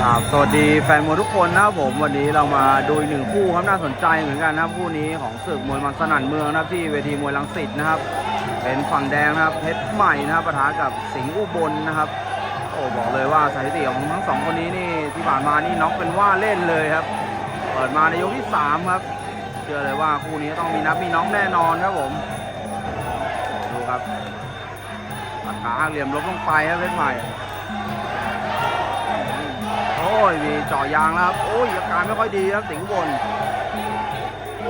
ครับสวัสดีแฟนมวยทุกคนนะครับผมวันนี้เรามาดูอีกหนึ่งคู่ครับน่าสนใจเหมือนกันนะครับคู่นี้ของศึกมวยมันสนั่นเมืองนะครับที่เวทีมวยลังสิตนะครับ เป็นฝั่งแดงนะครับเพชรใหม่นะครับปะทะกับสิงห์อุบลนะครับโอ้บอกเลยว่าสถิติของทั้งสองคนนี้นี่ที่ผ่านมานี่น็อกเป็นว่าเล่นเลยครับเปิดมาในยกที่สามครับเชื่อเลยว่าคู่นี้ต้องมีนับมีน้องแน่นอนครับผมดูครับตัดขาหักเหลี่ยมลบลงไปครับเพชรใหม่ จาะยางแล้วครับโอ้ยอาการไม่ค่อยดีครับสิงห์บล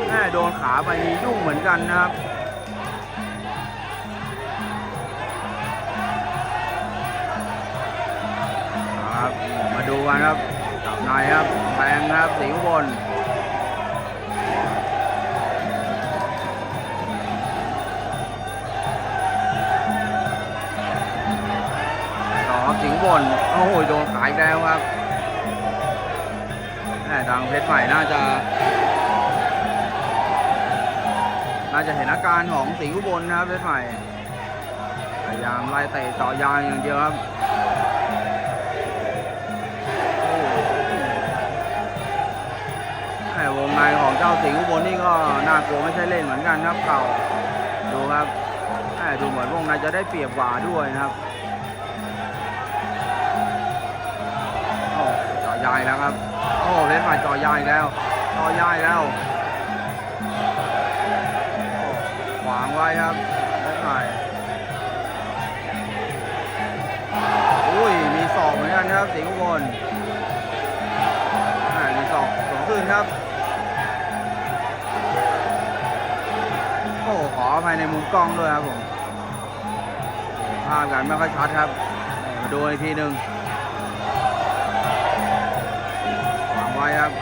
แม่โดนขาไปมียุ่งเหมือนกันนะครับครับมาดูกันครับจับในครับแทงครับสิงห์บลต่อสิงห์บลโอ้โหโดนขายแล้วครับ ทางเพชรใหม่น่าจะ น่าจะเห็นอาการของสิงห์อุบลนะครับเพชรใหม่พยายามไล่เตะเจาะยางอย่างเดียวครับแม่วงในของเจ้าสิงห์อุบลนี่ก็น่ากลัวไม่ใช่เล่นเหมือนกันครับเก่าดูครับแม่ดูเหมือนวงในจะได้เปรียบกว่าด้วยนะครับ จาะยางแล้วครับ โอ้เพชรใหม่เจาะยางอีกแล้วจาะยางอีกแล้วขวางไว้ครับเล็กหน่อยอุ้ยมีศอกเหมือนกันนะครับสิงห์อุบลอ่ามีศอกสองขึ้นครับโอ้ขออภัยในมุมกล้องด้วยครับผมภาพกันไม่ค่อยชัดครับ มาดูอีกทีหนึ่ง ไว้ครับ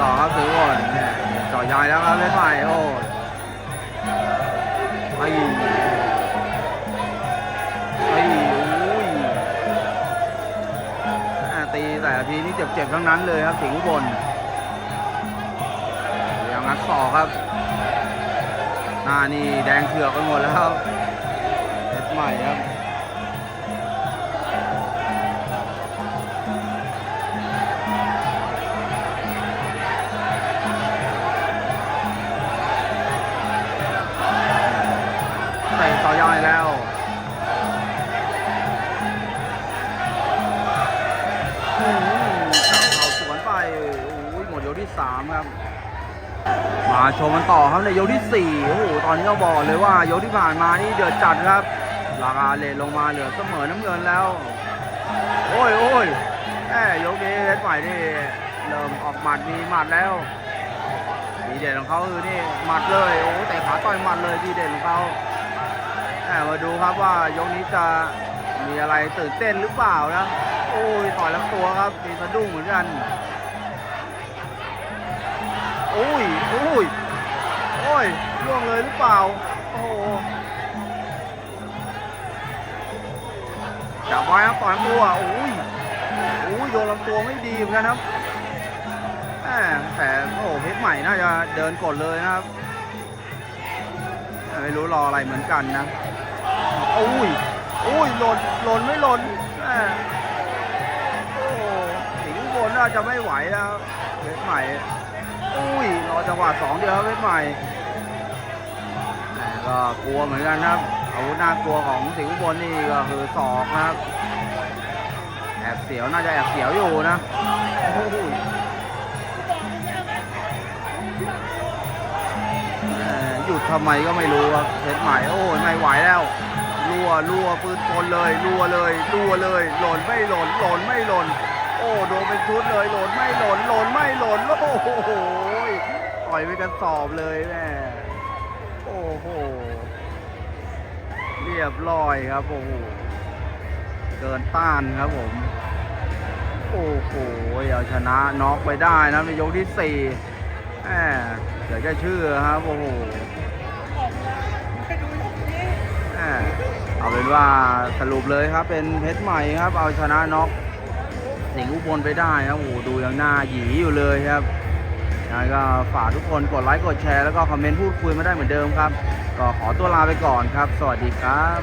ต่อครับถือก่อนเนี่ยจ่อยายแล้วครับเล่นใหม่โอ้ไอ้ไอ้อุ้ยแม่ตีแต่ทีนี่เจ็บๆทั้งนั้นเลยครับสิงห์บลยังงัดศอครับ หน้านี่แดงเถือกไปหมดแล้วครับเล็ดใหม่ครับเตะต่อยอยแล้วอื้อหือจับเข่าสวนไป โอ้ยหมดยกที่สามครับ มาชมกันต่อครับในยกที่สี่โอ้โห ตอนนี้ต้องบอกเลยว่ายกที่ผ่านมานี่เดือดจัดครับ ราคาเลทลงมาเหลือเสมอน้ำเงินแล้ว โอ้ยโอ้ยแหมยกนี้เพชรใหม่นี่เริ่มออกหมัดมีหมัดแล้วทีเด็ดของเขาคือนี่หมัดเลย โอ้โหเตะขาต่อยหมัดเลยทีเด็ดของเขาแหมมาดูครับว่ายกนี้จะมีอะไรตื่นเต้นหรือเปล่านะ โอ้ยต่อยลำตัวครับมีสะดุ้งเหมือนกัน โอ้ยโอ้ยโอ้ยล่วงเลยหรือเปล่า โอ้โหจับไว้ครับต่อยลำตัวโอ้ยโอ้ยโดนลำตัวไม่ดีเหมือนกันครับแหมแต่โอ้โหเพชรใหม่น่าจะเดินกดเลยนะครับไม่รู้รออะไรเหมือนกันนะโอ้ยโอ้ยหล่นหล่นไม่หล่นแม่โอ้สิงห์บนน่าจะไม่ไหวแล้วเพชรใหม่ อุ้ยรอจังหวะสองเดียวครับเพชรใหม่แหม่ก็กลัวเหมือนกันครับอาวุธน่ากลัวของสิงห์บลนี่ก็คือศอกนะครับแอบเสียวน่าจะแอบเสียวอยู่นะหมหยุดทำไมก็ไม่รู้ครับเพชรใหม่โอ้ยไม่ไหวแล้วรัวรัวปืนกลเลยรัวเลยรัวเลย หล่นไม่หล่นหล่นไม่หล่น โอ้โดนเป็นชุดเลยหล่นไม่หล่นหล่นไม่หล่นโอ้โหต่อยไปกันสอบเลยแม่โอ้โหเรียบร้อยครับโอ้โหเดินต้านครับผม โอ้โหเอาชนะน็อกไปได้นะในยกที่สี่แหมเดี๋ยวจะเชื่อครับโอ้โหแหมเอาเป็นว่าสรุปเลยครับเป็นเพชรใหม่ครับ เอาชนะน็อก สิงห์อุบลไปได้ครับโอ้โหดูยังหน้าหยีอยู่เลยครับยังไงก็ฝากทุกคนกดไลค์กดแชร์แล้วก็คอมเมนต์พูดคุยมาได้เหมือนเดิมครับ ก็ขอตัวลาไปก่อนครับ สวัสดีครับ